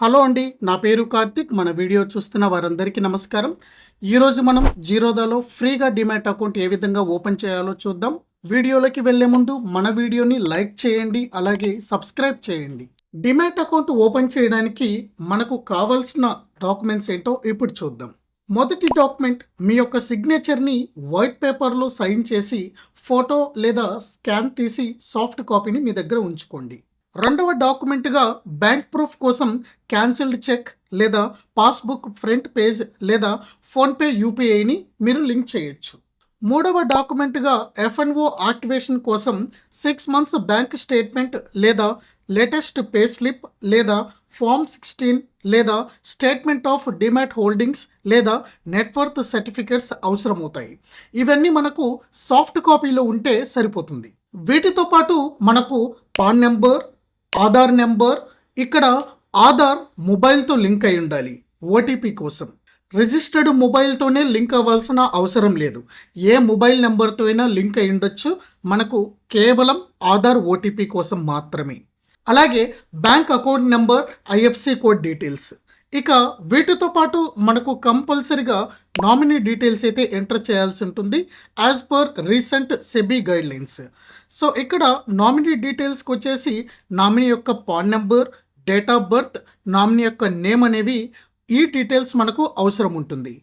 Hello అండి నా పేరు కార్తిక్. మన వీడియో చూస్తున్న వారందరికీ నమస్కారం. ఈరోజు మనం జీరోదాలో ఫ్రీగా డిమాట్ అకౌంట్ ఏ విధంగా ఓపెన్ చేయాలో చూద్దాం. వీడియోలోకి వెళ్ళే ముందు మన వీడియోని లైక్ చేయండి అలాగే సబ్స్క్రైబ్ చేయండి. డిమాట్ అకౌంట్ ఓపెన్ చేయడానికి మనకు కావాల్సిన డాక్యుమెంట్స్ ఏంటో ఇప్పుడు చూద్దాం. మొదటి డాక్యుమెంట్ మీ యొక్క సిగ్నేచర్ని వైట్ పేపర్లో సైన్ చేసి ఫోటో లేదా స్కాన్ తీసి సాఫ్ట్ కాపీని మీ దగ్గర ఉంచుకోండి. రెండవ డాక్యుమెంట్గా బ్యాంక్ ప్రూఫ్ కోసం క్యాన్సిల్డ్ చెక్ లేదా పాస్బుక్ ఫ్రంట్ పేజ్ లేదా ఫోన్పే యూపీఐని మీరు లింక్ చేయొచ్చు. మూడవ డాక్యుమెంట్గా ఎఫ్ఎన్ఓ యాక్టివేషన్ కోసం సిక్స్ మంత్స్ బ్యాంక్ స్టేట్మెంట్ లేదా లేటెస్ట్ పే స్లిప్ లేదా ఫామ్ సిక్స్టీన్ లేదా స్టేట్మెంట్ ఆఫ్ డిమాట్ హోల్డింగ్స్ లేదా నెట్వర్త్ సర్టిఫికేట్స్ అవసరమవుతాయి. ఇవన్నీ మనకు సాఫ్ట్ కాపీలో ఉంటే సరిపోతుంది. వీటితో పాటు మనకు పాన్ నెంబర్ ఆధార్ నెంబర్ ఇక్కడ ఆధార్ మొబైల్తో లింక్ అయి ఉండాలి ఓటీపీ కోసం. రిజిస్టర్డ్ మొబైల్తోనే లింక్ అవ్వాల్సిన అవసరం లేదు. ఏ మొబైల్ నెంబర్తో అయినా లింక్ అయి ఉండొచ్చు మనకు కేవలం ఆధార్ ఓటీపీ కోసం మాత్రమే. అలాగే bank account number IFSC code details. ఇక వీటితో పాటు మనకు కంపల్సరిగా నామినీ డీటెయిల్స్ అయితే ఎంటర్ చేయాల్సి ఉంటుంది as per recent SEBI guidelines. So ఇక్కడ నామినీ డీటెయిల్స్కి వచ్చేసి నామినీ యొక్క PAN number date of birth nominee యొక్క నేమ్ అనేవి ఈ డీటెయిల్స్ మనకు అవసరం ఉంటుంది.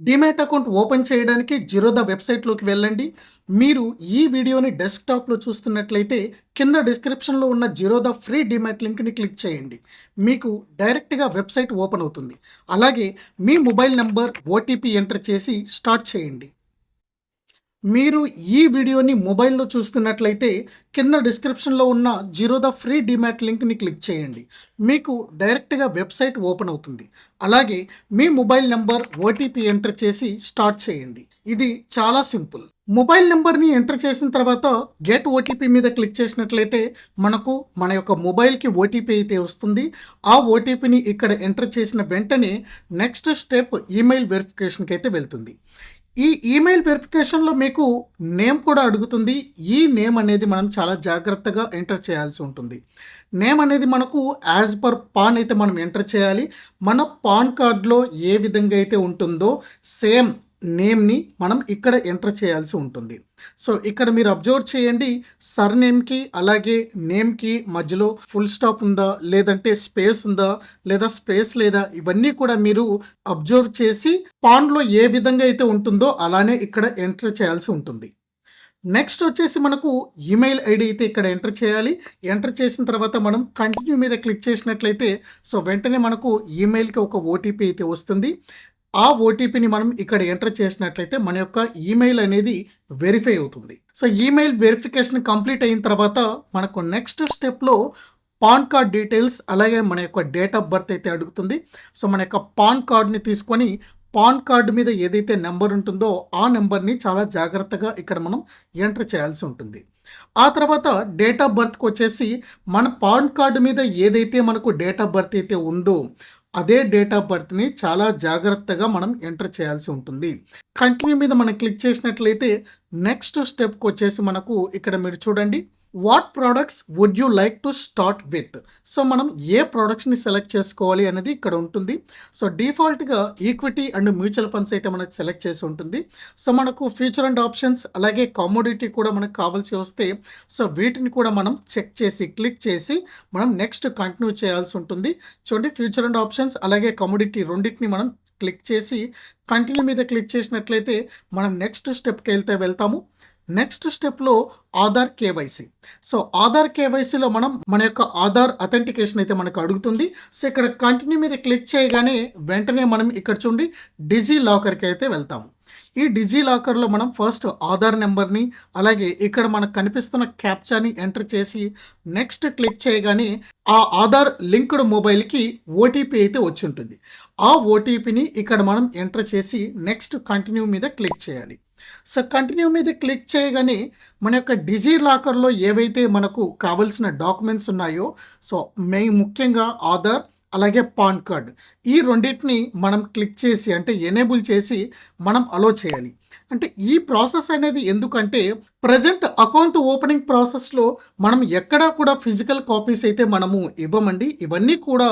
డిమాట్ అకౌంట్ ఓపెన్ చేయడానికి జిరోదా వెబ్సైట్లోకి వెళ్ళండి. మీరు ఈ వీడియోని డెస్క్టాప్లో చూస్తున్నట్లయితే కింద డిస్క్రిప్షన్లో ఉన్న జిరోదా ఫ్రీ డిమాట్ లింక్ని క్లిక్ చేయండి. మీకు డైరెక్ట్గా వెబ్సైట్ ఓపెన్ అవుతుంది. అలాగే మీ మొబైల్ నెంబర్ ఓటీపీ ఎంటర్ చేసి స్టార్ట్ చేయండి. మీరు ఈ వీడియోని మొబైల్లో చూస్తున్నట్లయితే కింద డిస్క్రిప్షన్లో ఉన్న జీరోదా ఫ్రీ డిమాట్ లింక్ని క్లిక్ చేయండి. మీకు డైరెక్ట్గా వెబ్సైట్ ఓపెన్ అవుతుంది. అలాగే మీ మొబైల్ నెంబర్ ఓటీపీ ఎంటర్ చేసి స్టార్ట్ చేయండి. ఇది చాలా సింపుల్. మొబైల్ నెంబర్ని ఎంటర్ చేసిన తర్వాత గెట్ ఓటీపీ మీద క్లిక్ చేసినట్లయితే మనకు మన యొక్క మొబైల్కి ఓటీపీ అయితే వస్తుంది. ఆ ఓటీపీని ఇక్కడ ఎంటర్ చేసిన వెంటనే నెక్స్ట్ స్టెప్ ఈమెయిల్ వెరిఫికేషన్కి అయితే వెళ్తుంది. ఈ ఈమెయిల్ వెరిఫికేషన్లో మీకు నేమ్ కూడా అడుగుతుంది. ఈ నేమ్ అనేది మనం చాలా జాగ్రత్తగా ఎంటర్ చేయాల్సి ఉంటుంది. నేమ్ అనేది మనకు యాజ్ పర్ పాన్ అయితే మనం ఎంటర్ చేయాలి. మన పాన్ కార్డ్లో ఏ విధంగా అయితే ఉంటుందో సేమ్ నేమ్ని మనం ఇక్కడ ఎంటర్ చేయాల్సి ఉంటుంది. సో ఇక్కడ మీరు అబ్జర్వ్ చేయండి సర్ నేమ్కి అలాగే నేమ్కి మధ్యలో ఫుల్ స్టాప్ ఉందా లేదంటే స్పేస్ ఉందా లేదా స్పేస్ లేదా ఇవన్నీ కూడా మీరు అబ్జర్వ్ చేసి పాన్లో ఏ విధంగా అయితే ఉంటుందో అలానే ఇక్కడ ఎంటర్ చేయాల్సి ఉంటుంది. నెక్స్ట్ వచ్చేసి మనకు ఈమెయిల్ ఐడి అయితే ఇక్కడ ఎంటర్ చేయాలి. ఎంటర్ చేసిన తర్వాత మనం కంటిన్యూ మీద క్లిక్ చేసినట్లయితే సో వెంటనే మనకు ఈమెయిల్కి ఒక ఓటీపీ అయితే వస్తుంది. ఆ ఓటీపీని మనం ఇక్కడ ఎంటర్ చేసినట్లయితే మన యొక్క ఈమెయిల్ అనేది వెరిఫై అవుతుంది. సో ఈమెయిల్ వెరిఫికేషన్ కంప్లీట్ అయిన తర్వాత మనకు నెక్స్ట్ స్టెప్లో పాన్ కార్డ్ డీటెయిల్స్ అలాగే మన యొక్క డేట్ ఆఫ్ బర్త్ అయితే అడుగుతుంది. సో మన యొక్క పాన్ కార్డ్ని తీసుకొని పాన్ కార్డు మీద ఏదైతే నెంబర్ ఉంటుందో ఆ నెంబర్ని చాలా జాగ్రత్తగా ఇక్కడ మనం ఎంటర్ చేయాల్సి ఉంటుంది. ఆ తర్వాత డేట్ ఆఫ్ బర్త్కి వచ్చేసి మన పాన్ కార్డు మీద ఏదైతే మనకు డేట్ ఆఫ్ బర్త్ అయితే ఉందో అదే డేట్ ఆఫ్ బర్త్ని చాలా జాగ్రత్తగా మనం ఎంటర్ చేయాల్సి ఉంటుంది. కంటిన్యూ మీద మనం క్లిక్ చేసినట్లయితే నెక్స్ట్ స్టెప్కి వచ్చేసి మనకు ఇక్కడ మీరు చూడండి. What products would you like to start with so మనం ఏ ప్రోడక్ట్స్ని సెలెక్ట్ చేసుకోవాలి అనేది ఇక్కడ ఉంటుంది. సో డిఫాల్ట్గా ఈక్విటీ అండ్ మ్యూచువల్ ఫండ్స్ అయితే మనకు సెలెక్ట్ చేసి ఉంటుంది. సో మనకు ఫ్యూచర్ అండ్ ఆప్షన్స్ అలాగే కామోడిటీ కూడా మనకు కావాల్సి వస్తే సో వీటిని కూడా మనం చెక్ చేసి క్లిక్ చేసి మనం నెక్స్ట్ కంటిన్యూ చేయాల్సి ఉంటుంది. చూడండి ఫ్యూచర్ అండ్ ఆప్షన్స్ అలాగే కమోడిటీ రెండింటిని మనం క్లిక్ చేసి కంటిన్యూ మీద క్లిక్ చేసినట్లయితే మనం నెక్స్ట్ స్టెప్కి వెళ్తే వెళ్తాము. నెక్స్ట్ స్టెప్లో ఆధార్ కేవైసీ. సో ఆధార్ కేవైసీలో మనం మన యొక్క ఆధార్ అథెంటికేషన్ అయితే మనకు అడుగుతుంది. సో ఇక్కడ కంటిన్యూ మీద క్లిక్ చేయగానే వెంటనే మనం ఇక్కడ చూడండి డిజీ లాకర్కి అయితే వెళ్తాము ఈ డిజీ లాకర్లో మనం ఫస్ట్ ఆధార్ నెంబర్ని అలాగే ఇక్కడ మనకు కనిపిస్తున్న క్యాప్చాని ఎంటర్ చేసి నెక్స్ట్ క్లిక్ చేయగానే ఆ ఆధార్ లింక్డ్ మొబైల్కి ఓటీపీ అయితే వచ్చి ఉంటుంది. ఆ ఓటీపీని ఇక్కడ మనం ఎంటర్ చేసి నెక్స్ట్ కంటిన్యూ మీద క్లిక్ చేయాలి. సో కంటిన్యూ మీద క్లిక్ చేయగానే మన యొక్క డిజీ లాకర్లో ఏవైతే మనకు కావలసిన డాక్యుమెంట్స్ ఉన్నాయో సో మెయిన్ ముఖ్యంగా ఆధార్ అలాగే పాన్ కార్డ్. ఈ రెండింటిని మనం క్లిక్ చేసి అంటే ఎనేబుల్ చేసి మనం అలో చేయాలి. అంటే ఈ ప్రాసెస్ అనేది ఎందుకంటే ప్రజెంట్ అకౌంట్ ఓపెనింగ్ ప్రాసెస్లో మనం ఎక్కడా కూడా ఫిజికల్ కాపీస్ అయితే మనము ఇవ్వమండి. ఇవన్నీ కూడా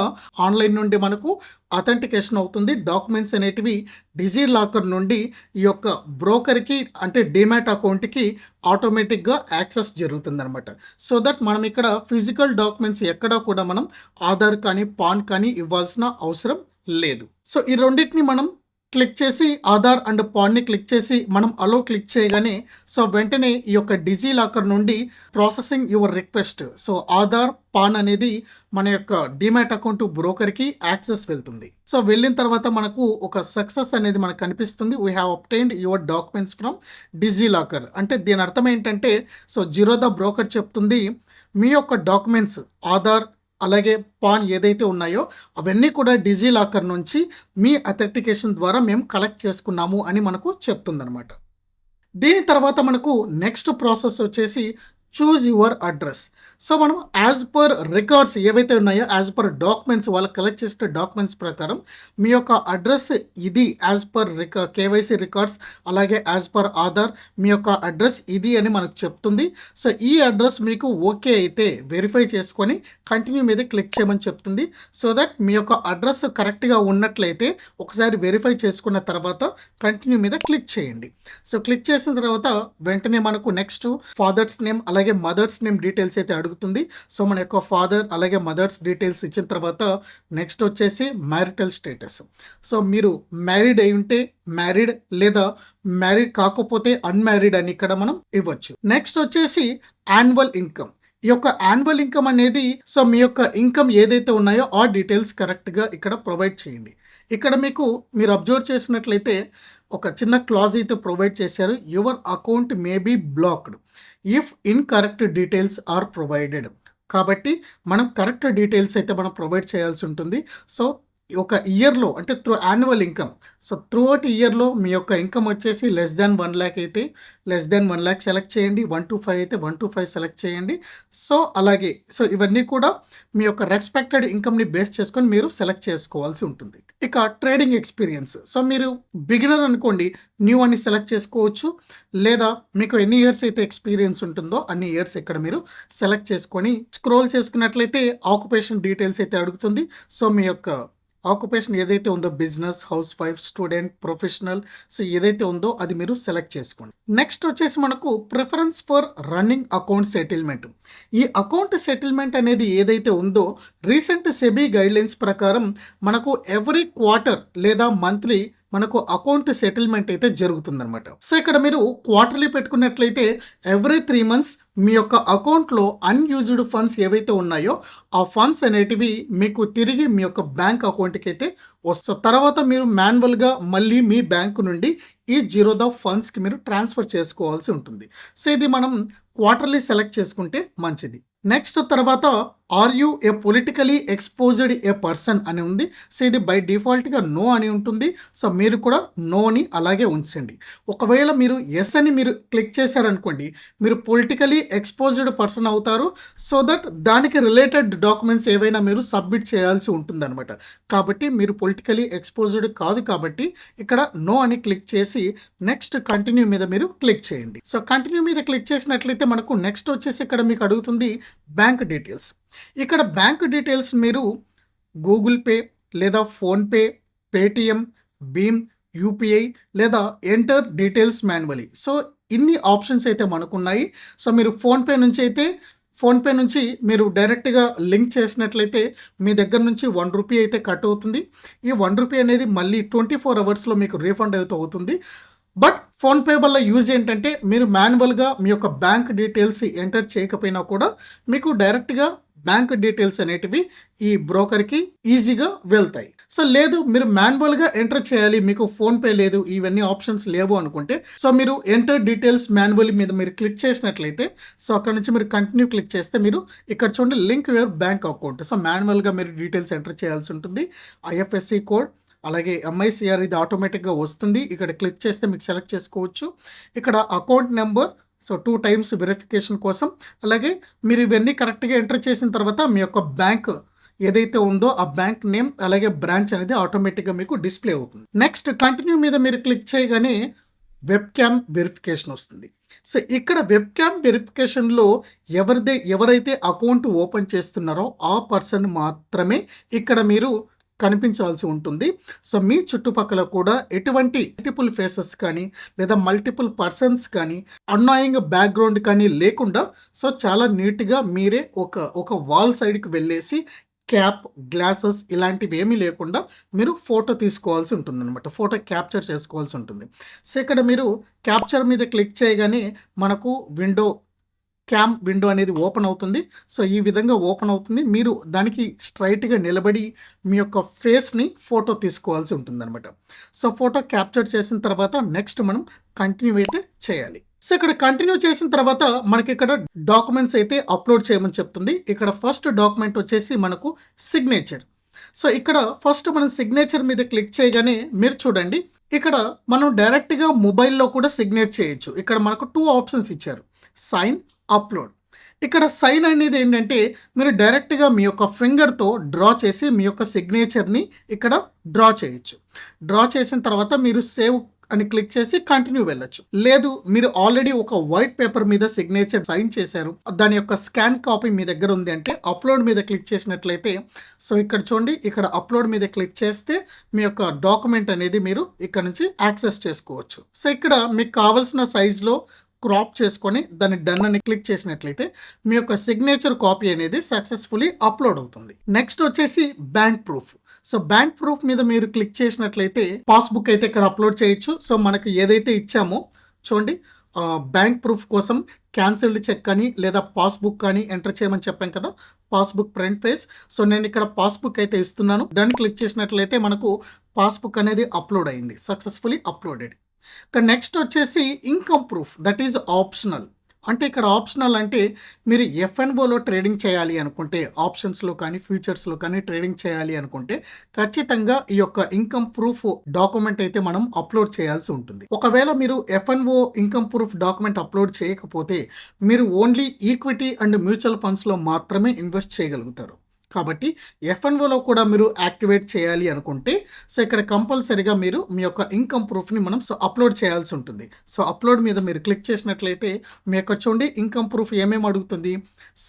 ఆన్లైన్ నుండి మనకు అథెంటికేషన్ అవుతుంది. డాక్యుమెంట్స్ అనేటివి డిజీ లాకర్ నుండి ఈ యొక్క బ్రోకర్కి అంటే డిమాట్ అకౌంట్కి ఆటోమేటిక్గా యాక్సెస్ జరుగుతుందనమాట సో దట్ మనం ఇక్కడ ఫిజికల్ డాక్యుమెంట్స్ ఎక్కడా కూడా మనం ఆధార్ కానీ పాన్ కానీ ఇవ్వాల్సిన అవసరం లేదు. సో ఈ రెండింటిని మనం క్లిక్ చేసి ఆధార్ అండ్ పాన్ని క్లిక్ చేసి మనం అలో క్లిక్ చేయగానే సో వెంటనే ఈ యొక్క డిజీ లాకర్ నుండి processing your request. So Aadhaar PAN అనేది మన యొక్క డిమాట్ అకౌంట్ బ్రోకర్కి యాక్సెస్ వెళ్తుంది. సో వెళ్ళిన తర్వాత మనకు ఒక సక్సెస్ అనేది మనకు కనిపిస్తుంది. We have obtained your documents from DigiLocker. అంటే దీని అర్థం ఏంటంటే సో జీరో ద బ్రోకర్ చెప్తుంది మీ యొక్క డాక్యుమెంట్స్ ఆధార్ అలాగే పాన్ ఏదైతే ఉన్నాయో అవన్నీ కూడా డిజీ లాకర్ నుంచి మీ అథెంటికేషన్ ద్వారా మేము కలెక్ట్ చేసుకున్నాము అని మనకు చెప్తుందనమాట దీని తర్వాత మనకు నెక్స్ట్ ప్రాసెస్ వచ్చేసి చూజ్ యువర్ అడ్రస్. సో మనం యాజ్ పర్ రికార్డ్స్ ఏవైతే ఉన్నాయో యాజ్ పర్ డాక్యుమెంట్స్ వాళ్ళు కలెక్ట్ చేసిన డాక్యుమెంట్స్ ప్రకారం మీ యొక్క అడ్రస్ ఇది యాజ్ పర్ రిక కేవైసీ రికార్డ్స్ అలాగే యాజ్ పర్ ఆధార్ మీ యొక్క అడ్రస్ ఇది అని మనకు చెప్తుంది. సో ఈ అడ్రస్ మీకు ఓకే అయితే వెరిఫై చేసుకొని కంటిన్యూ మీద క్లిక్ చేయమని చెప్తుంది. సో దట్ మీ యొక్క అడ్రస్ కరెక్ట్గా ఉన్నట్లయితే ఒకసారి వెరిఫై చేసుకున్న తర్వాత కంటిన్యూ మీద క్లిక్ చేయండి. సో క్లిక్ చేసిన తర్వాత వెంటనే మనకు నెక్స్ట్ ఫాదర్స్ నేమ్ అలాగే అలాగే మదర్స్ నేమ్ డీటెయిల్స్ అయితే అడుగుతుంది. సో మన యొక్క ఫాదర్ అలాగే మదర్స్ డీటెయిల్స్ ఇచ్చిన తర్వాత నెక్స్ట్ వచ్చేసి మ్యారిటల్ స్టేటస్. సో మీరు మ్యారీడ్ అయి ఉంటే మ్యారీడ్ లేదా మ్యారీడ్ కాకపోతే అన్మ్యారీడ్ అని ఇక్కడ మనం ఇవ్వచ్చు. నెక్స్ట్ వచ్చేసి యాన్యువల్ ఇన్కమ్. ఈ యొక్క యాన్యువల్ ఇన్కమ్ అనేది సో మీ యొక్క ఇన్కమ్ ఏదైతే ఉన్నాయో ఆ డీటెయిల్స్ కరెక్ట్గా ఇక్కడ ప్రొవైడ్ చేయండి. ఇక్కడ మీకు మీరు అబ్జర్వ్ చేసినట్లయితే ఒక చిన్న క్లాజ్ అయితే ప్రొవైడ్ చేశారు. Your account may be blocked if incorrect details are provided. కాబట్టి మనం కరెక్ట్ డీటెయిల్స్ అయితే మనం ప్రొవైడ్ చేయాల్సి ఉంటుంది. సో ఒక ఇయర్లో అంటే through annual income. So throughout ఇయర్లో మీ యొక్క ఇన్కమ్ వచ్చేసి లెస్ దాన్ వన్ ల్యాక్ అయితే less than one lakh select చేయండి. వన్ టు ఫైవ్ అయితే వన్ టు ఫైవ్ సెలెక్ట్ చేయండి. సో అలాగే సో ఇవన్నీ కూడా మీ యొక్క రెస్పెక్టెడ్ ఇన్కమ్ని బేస్ చేసుకొని మీరు సెలెక్ట్ చేసుకోవాల్సి ఉంటుంది. ఇక ట్రేడింగ్ ఎక్స్పీరియన్స్. సో మీరు బిగినర్ అనుకోండి న్యూ అని సెలెక్ట్ చేసుకోవచ్చు. లేదా మీకు ఎన్ని ఇయర్స్ అయితే ఎక్స్పీరియన్స్ ఉంటుందో అన్ని ఇయర్స్ ఇక్కడ మీరు సెలెక్ట్ చేసుకొని స్క్రోల్ చేసుకున్నట్లయితే ఆక్యుపేషన్ డీటెయిల్స్ అయితే అడుగుతుంది. సో మీ యొక్క ఆక్యుపేషన్ ఏదైతే ఉందో business housewife student professional so ఏదైతే ఉందో అది మీరు సెలెక్ట్ చేసుకోండి. నెక్స్ట్ వచ్చేసి మనకు preference for running account settlement. ఈ అకౌంట్ సెటిల్మెంట్ అనేది ఏదైతే ఉందో రీసెంట్ సెబీ గైడ్లైన్స్ ప్రకారం మనకు ఎవ్రీ క్వార్టర్ లేదా మంత్లీ మనకు అకౌంట్ సెటిల్మెంట్ అయితే జరుగుతుందనమాట సో ఇక్కడ మీరు క్వార్టర్లీ పెట్టుకున్నట్లయితే ఎవ్రీ త్రీ మంత్స్ మీ యొక్క అకౌంట్లో అన్యూజ్డ్ ఫండ్స్ ఏవైతే ఉన్నాయో ఆ ఫండ్స్ అనేటివి మీకు తిరిగి మీ యొక్క బ్యాంక్ అకౌంట్కి అయితే వస్తుంది తర్వాత మీరు మాన్యువల్గా మళ్ళీ మీ బ్యాంకు నుండి ఈ జీరో ద ఫండ్స్కి మీరు ట్రాన్స్ఫర్ చేసుకోవాల్సి ఉంటుంది. సో ఇది మనం క్వార్టర్లీ సెలెక్ట్ చేసుకుంటే మంచిది. నెక్స్ట్ తర్వాత are you a politically exposed a person అని ఉంది. సో ఇది బై డిఫాల్ట్గా నో అని ఉంటుంది. సో మీరు కూడా నోని అలాగే ఉంచండి. ఒకవేళ మీరు ఎస్ అని మీరు క్లిక్ చేశారనుకోండి మీరు పొలిటికలీ ఎక్స్పోజ్డ్ పర్సన్ అవుతారు. సో దట్ దానికి రిలేటెడ్ డాక్యుమెంట్స్ ఏవైనా మీరు సబ్మిట్ చేయాల్సి ఉంటుందన్నమాట. కాబట్టి మీరు పొలిటికలీ ఎక్స్పోజ్డ్ కాదు కాబట్టి ఇక్కడ నో అని క్లిక్ చేసి నెక్స్ట్ కంటిన్యూ మీద మీరు క్లిక్ చేయండి. సో కంటిన్యూ మీద క్లిక్ చేసినట్లయితే మనకు నెక్స్ట్ వచ్చేసి ఇక్కడ మీకు అడుగుతుంది బ్యాంక్ డీటెయిల్స్. ఇక్కడ బ్యాంక్ డీటెయిల్స్ మీరు గూగుల్ పే లేదా ఫోన్పే పేటిఎం భీమ్ యూపీఐ లేదా ఎంటర్ డీటెయిల్స్ మాన్యువలీ. సో ఇన్ని ఆప్షన్స్ అయితే మనకున్నాయి. సో మీరు ఫోన్పే నుంచి అయితే ఫోన్పే నుంచి మీరు డైరెక్ట్గా లింక్ చేసినట్లయితే మీ దగ్గర నుంచి వన్ రూపీ అయితే కట్ అవుతుంది. ఈ వన్ రూపీ అనేది మళ్ళీ ట్వంటీ ఫోర్ అవర్స్లో మీకు రీఫండ్ అయితే అవుతుంది. బట్ ఫోన్పే వల్ల యూజ్ ఏంటంటే మీరు మాన్యువల్గా మీ యొక్క బ్యాంక్ డీటెయిల్స్ ఎంటర్ చేయకపోయినా కూడా మీకు డైరెక్ట్గా బ్యాంక్ డీటెయిల్స్ అనేటివి ఈ బ్రోకర్కి ఈజీగా వెళ్తాయి. సో లేదు మీరు మాన్యువల్గా ఎంటర్ చేయాలి మీకు ఫోన్పే లేదు ఇవన్నీ ఆప్షన్స్ లేవు అనుకుంటే సో మీరు ఎంటర్ డీటెయిల్స్ మాన్యువల్ మీద మీరు క్లిక్ చేసినట్లయితే సో అక్కడ నుంచి మీరు కంటిన్యూ క్లిక్ చేస్తే మీరు ఇక్కడ చూడండి link your bank account. So మాన్యువల్గా మీరు డీటెయిల్స్ ఎంటర్ చేయాల్సి ఉంటుంది. ఐఎఫ్ఎస్సి కోడ్ అలాగే ఎంఐసిఆర్ ఇది ఆటోమేటిక్గా వస్తుంది. ఇక్కడ క్లిక్ చేస్తే మీకు సెలెక్ట్ చేసుకోవచ్చు. ఇక్కడ account number so two times verification కోసం. అలాగే మీరు ఇవన్నీ కరెక్ట్గా ఎంటర్ చేసిన తర్వాత మీ యొక్క బ్యాంక్ ఏదైతే ఉందో ఆ బ్యాంక్ నేమ్ అలాగే బ్రాంచ్ అనేది ఆటోమేటిక్గా మీకు డిస్ప్లే అవుతుంది. నెక్స్ట్ కంటిన్యూ మీద మీరు క్లిక్ చేయగానే వెబ్ క్యామ్ వెరిఫికేషన్ వస్తుంది. సో ఇక్కడ వెబ్ క్యామ్ వెరిఫికేషన్లో ఎవరిదే ఎవరైతే అకౌంట్ ఓపెన్ చేస్తున్నారో ఆ పర్సన్ మాత్రమే ఇక్కడ మీరు కనిపించాల్సి ఉంటుంది. సో మీ చుట్టుపక్కల కూడా ఎటువంటి మల్టిపుల్ ఫేసెస్ కానీ లేదా మల్టిపుల్ పర్సన్స్ కానీ అన్నాయింగ్ బ్యాక్గ్రౌండ్ కానీ లేకుండా సో చాలా నీట్గా మీరే ఒక ఒక వాల్ సైడ్కి వెళ్ళేసి క్యాప్ గ్లాసెస్ ఇలాంటివి ఏమీ లేకుండా మీరు ఫోటో తీసుకోవాల్సి ఉంటుంది అనమాట ఫోటో క్యాప్చర్ చేసుకోవాల్సి ఉంటుంది. సో ఇక్కడ మీరు క్యాప్చర్ మీద క్లిక్ చేయగానే మనకు విండో క్యామ్ విండో అనేది ఓపెన్ అవుతుంది. సో ఈ విధంగా ఓపెన్ అవుతుంది. మీరు దానికి స్ట్రైట్గా నిలబడి మీ యొక్క ఫేస్ని ఫోటో తీసుకోవాల్సి ఉంటుందన్నమాట. సో ఫోటో క్యాప్చర్ చేసిన తర్వాత నెక్స్ట్ మనం కంటిన్యూ అయితే చేయాలి. సో ఇక్కడ కంటిన్యూ చేసిన తర్వాత మనకి ఇక్కడ డాక్యుమెంట్స్ అయితే అప్లోడ్ చేయమని చెప్తుంది. ఇక్కడ ఫస్ట్ డాక్యుమెంట్ వచ్చేసి మనకు సిగ్నేచర్. సో ఇక్కడ ఫస్ట్ మనం సిగ్నేచర్ మీద క్లిక్ చేయగానే మీరు చూడండి. ఇక్కడ మనం డైరెక్ట్గా మొబైల్లో కూడా సిగ్నేట్ చేయొచ్చు. ఇక్కడ మనకు టూ ఆప్షన్స్ ఇచ్చారు. సైన్ అప్లోడ్ ఇక్కడ సైన్ అనేది ఏంటంటే మీరు డైరెక్ట్గా మీ యొక్క ఫింగర్తో డ్రా చేసి మీ యొక్క సిగ్నేచర్ని ఇక్కడ డ్రా చేయొచ్చు. డ్రా చేసిన తర్వాత మీరు సేవ్ అని క్లిక్ చేసి కంటిన్యూ వెళ్ళొచ్చు. లేదు మీరు ఆల్రెడీ ఒక వైట్ పేపర్ మీద సిగ్నేచర్ సైన్ చేశారు. దాని యొక్క స్కాన్ కాపీ మీ దగ్గర ఉంది అంటే అప్లోడ్ మీద క్లిక్ చేసినట్లయితే సో ఇక్కడ చూడండి ఇక్కడ అప్లోడ్ మీద క్లిక్ చేస్తే మీ యొక్క డాక్యుమెంట్ అనేది మీరు ఇక్కడ నుంచి యాక్సెస్ చేసుకోవచ్చు. సో ఇక్కడ మీకు కావాల్సిన సైజులో క్రాప్ చేసుకొని దాన్ని డన్ అని క్లిక్ చేసినట్లయితే మీ యొక్క సిగ్నేచర్ కాపీ అనేది సక్సెస్ఫుల్లీ అప్లోడ్ అవుతుంది. నెక్స్ట్ వచ్చేసి bank proof so bank proof మీద మీరు క్లిక్ చేసినట్లయితే పాస్బుక్ అయితే ఇక్కడ అప్లోడ్ చేయొచ్చు. సో మనకు ఏదైతే ఇచ్చామో చూడండి బ్యాంక్ ప్రూఫ్ కోసం క్యాన్సిల్డ్ చెక్ కానీ లేదా పాస్బుక్ కానీ ఎంటర్ చేయమని చెప్పాం కదా పాస్బుక్ ప్రింట్ పేజ్ సో నేను ఇక్కడ పాస్బుక్ అయితే ఇస్తున్నాను. డన్ క్లిక్ చేసినట్లయితే మనకు పాస్బుక్ అనేది అప్లోడ్ అయింది సక్సెస్ఫుల్లీ అప్లోడెడ్ ఇక నెక్స్ట్ వచ్చేసి income proof that is optional అంటే ఇక్కడ ఆప్షనల్ అంటే మీరు ఎఫ్ఎన్ఓలో ట్రేడింగ్ చేయాలి అనుకుంటే ఆప్షన్స్లో కానీ ఫ్యూచర్స్లో కానీ ట్రేడింగ్ చేయాలి అనుకుంటే ఖచ్చితంగా ఈ యొక్క ఇన్కమ్ ప్రూఫ్ డాక్యుమెంట్ అయితే మనం అప్లోడ్ చేయాల్సి ఉంటుంది. ఒకవేళ మీరు FNO income proof document upload చేయకపోతే మీరు ఓన్లీ ఈక్విటీ అండ్ మ్యూచువల్ ఫండ్స్లో మాత్రమే ఇన్వెస్ట్ చేయగలుగుతారు. కాబట్టి ఎఫ్ఎన్ఓలో కూడా మీరు యాక్టివేట్ చేయాలి అనుకుంటే సో ఇక్కడ కంపల్సరీగా మీరు మీ యొక్క ఇన్కమ్ ప్రూఫ్ని మనం సో అప్లోడ్ చేయాల్సి ఉంటుంది. సో అప్లోడ్ మీద మీరు క్లిక్ చేసినట్లయితే మీ యొక్క చూడండి ఇన్కమ్ ప్రూఫ్ ఏమేమి అడుగుతుంది?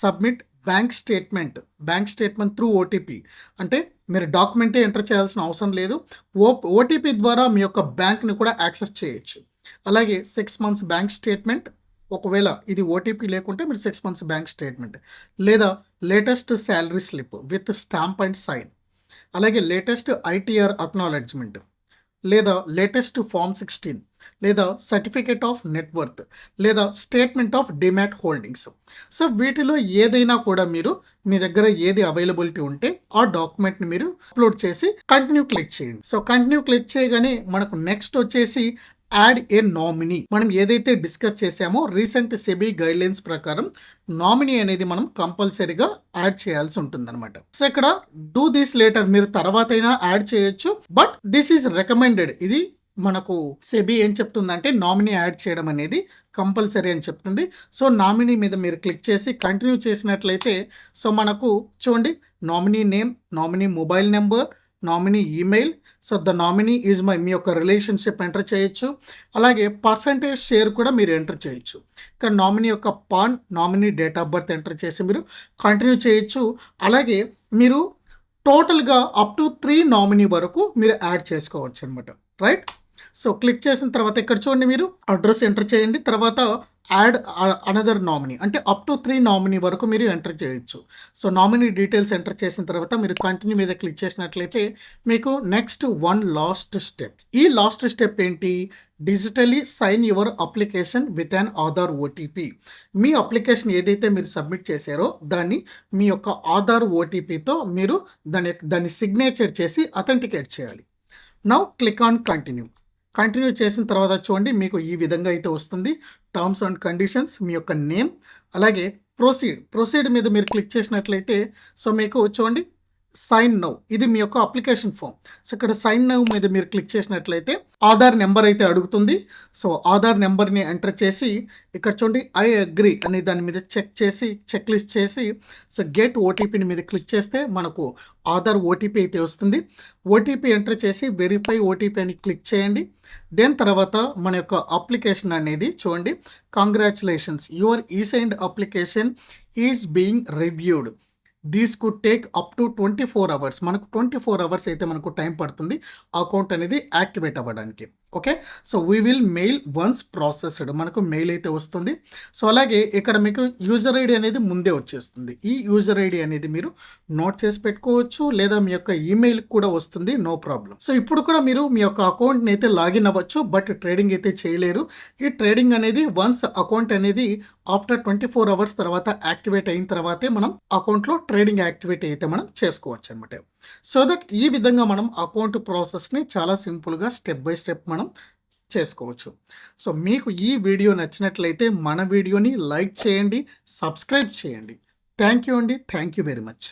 Submit bank statement. Bank statement through OTP అంటే మీరు డాక్యుమెంటే ఎంటర్ చేయాల్సిన అవసరం లేదు. ఓ ఓటీపీ ద్వారా మీ యొక్క బ్యాంక్ని కూడా యాక్సెస్ చేయొచ్చు. అలాగే సిక్స్ మంత్స్ బ్యాంక్ స్టేట్మెంట్ ఒకవేళ ఇది ఓటీపీ లేకుంటే మీరు సిక్స్ మంత్స్ బ్యాంక్ స్టేట్మెంట్ లేదా latest salary slip with stamp and sign అలాగే లేటెస్ట్ ఐటీఆర్ అక్నాలెడ్జ్మెంట్ లేదా లేటెస్ట్ ఫామ్ సిక్స్టీన్ లేదా సర్టిఫికేట్ ఆఫ్ నెట్వర్త్ లేదా statement of demat holdings so వీటిలో ఏదైనా కూడా మీరు మీ దగ్గర ఏది అవైలబిలిటీ ఉంటే ఆ డాక్యుమెంట్ని మీరు అప్లోడ్ చేసి కంటిన్యూ క్లిక్ చేయండి. సో కంటిన్యూ క్లిక్ చేయగానే మనకు నెక్స్ట్ వచ్చేసి యాడ్ ఏ నామినీ మనం ఏదైతే డిస్కస్ చేసామో రీసెంట్ సెబీ గైడ్ లైన్స్ ప్రకారం నామినీ అనేది మనం కంపల్సరీగా యాడ్ చేయాల్సి ఉంటుంది అనమాట సో ఇక్కడ డూ దిస్ లేటర్ మీరు తర్వాత అయినా యాడ్ చేయొచ్చు. But this is recommended. ఇది మనకు సెబీ ఏం చెప్తుందంటే నామినీ యాడ్ చేయడం అనేది కంపల్సరీ అని చెప్తుంది. సో నామినీ మీద మీరు క్లిక్ చేసి కంటిన్యూ చేసినట్లయితే సో మనకు చూడండి nominee name nominee mobile number nominee email. So the nominee is my మీ యొక్క రిలేషన్షిప్ ఎంటర్ చేయొచ్చు. అలాగే పర్సంటేజ్ షేర్ కూడా మీరు ఎంటర్ చేయొచ్చు. ఇక్కడ నామినీ యొక్క PAN nominee date of birth enter చేసి మీరు కంటిన్యూ చేయొచ్చు. అలాగే మీరు టోటల్గా అప్ టు త్రీ నామినీ వరకు మీరు యాడ్ చేసుకోవచ్చు అనమాట రైట్? సో క్లిక్ చేసిన తర్వాత ఇక్కడ చూడండి మీరు? అడ్రస్ ఎంటర్ చేయండి. తర్వాత యాడ్ అనదర్ నామినీ అంటే అప్ టు త్రీ నామినీ వరకు మీరు ఎంటర్ చేయొచ్చు. సో నామినీ డీటెయిల్స్ ఎంటర్ చేసిన తర్వాత మీరు కంటిన్యూ మీద క్లిక్ చేసినట్లయితే మీకు నెక్స్ట్ వన్ లాస్ట్ స్టెప్. ఈ లాస్ట్ స్టెప్ ఏంటి? Digitally sign your application with an Aadhaar OTP. Me application ఏదైతే మీరు సబ్మిట్ చేశారో దాన్ని మీ యొక్క ఆధార్ ఓటీపీతో మీరు దాని దాన్ని సిగ్నేచర్ చేసి అథెంటికేట్ చేయాలి. Now click on continue. Continue చేసిన తర్వాత చూడండి మీకు ఈ విధంగా అయితే వస్తుంది. టర్మ్స్ అండ్ కండిషన్స్ మీ యొక్క నేమ్ అలాగే ప్రొసీడ్ ప్రొసీడ్ మీద మీరు క్లిక్ చేసినట్లయితే సో మీకు చూడండి సైన్ నౌ. ఇది మీ యొక్క అప్లికేషన్ ఫామ్. సో ఇక్కడ సైన్ నౌ మీద మీరు క్లిక్ చేసినట్లయితే ఆధార్ నెంబర్ అయితే అడుగుతుంది. సో ఆధార్ నెంబర్ని ఎంటర్ చేసి ఇక్కడ చూడండి ఐ అగ్రి అనే దాని మీద చెక్ చేసి చెక్ లిస్ట్ చేసి సో గెట్ ఓటీపీని మీద క్లిక్ చేస్తే మనకు ఆధార్ ఓటీపీ అయితే వస్తుంది. ఓటీపీ ఎంటర్ చేసి వెరిఫై ఓటీపీ అని క్లిక్ చేయండి. దెన్ తర్వాత మన యొక్క అప్లికేషన్ అనేది చూడండి congratulations your e signed application is being reviewed this could take up to twenty four hours మనకు ట్వంటీ ఫోర్ అవర్స్ అయితే మనకు టైం పడుతుంది. అకౌంట్ అనేది యాక్టివేట్ అవ్వడానికి. Okay? So we will mail once processed మనకు మెయిల్ అయితే వస్తుంది. సో అలాగే ఇక్కడ మీకు యూజర్ ఐడి అనేది ముందే వచ్చేస్తుంది. ఈ యూజర్ ఐడి అనేది మీరు నోట్ చేసి పెట్టుకోవచ్చు లేదా మీ యొక్క ఈమెయిల్ కూడా వస్తుంది. నో ప్రాబ్లం సో ఇప్పుడు కూడా మీరు మీ యొక్క అకౌంట్ని అయితే లాగిన్ అవ్వచ్చు బట్ ట్రేడింగ్ అయితే చేయలేరు. ఈ ట్రేడింగ్ అనేది వన్స్ అకౌంట్ అనేది ఆఫ్టర్ ట్వంటీ ఫోర్ అవర్స్ తర్వాత యాక్టివేట్ అయిన తర్వాతే మనం అకౌంట్లో ట్రేడింగ్ యాక్టివేట్ అయితే మనం చేసుకోవచ్చు అనమాట సో దట్ ఈ విధంగా మనం అకౌంట్ ప్రాసెస్ని చాలా సింపుల్గా స్టెప్ బై స్టెప్ మనం చేసుకోవచ్చు. సో మీకు ఈ వీడియో నచ్చినట్లయితే మన వీడియోని లైక్ చేయండి సబ్స్క్రైబ్ చేయండి. థ్యాంక్ యూ అండి. Thank you very much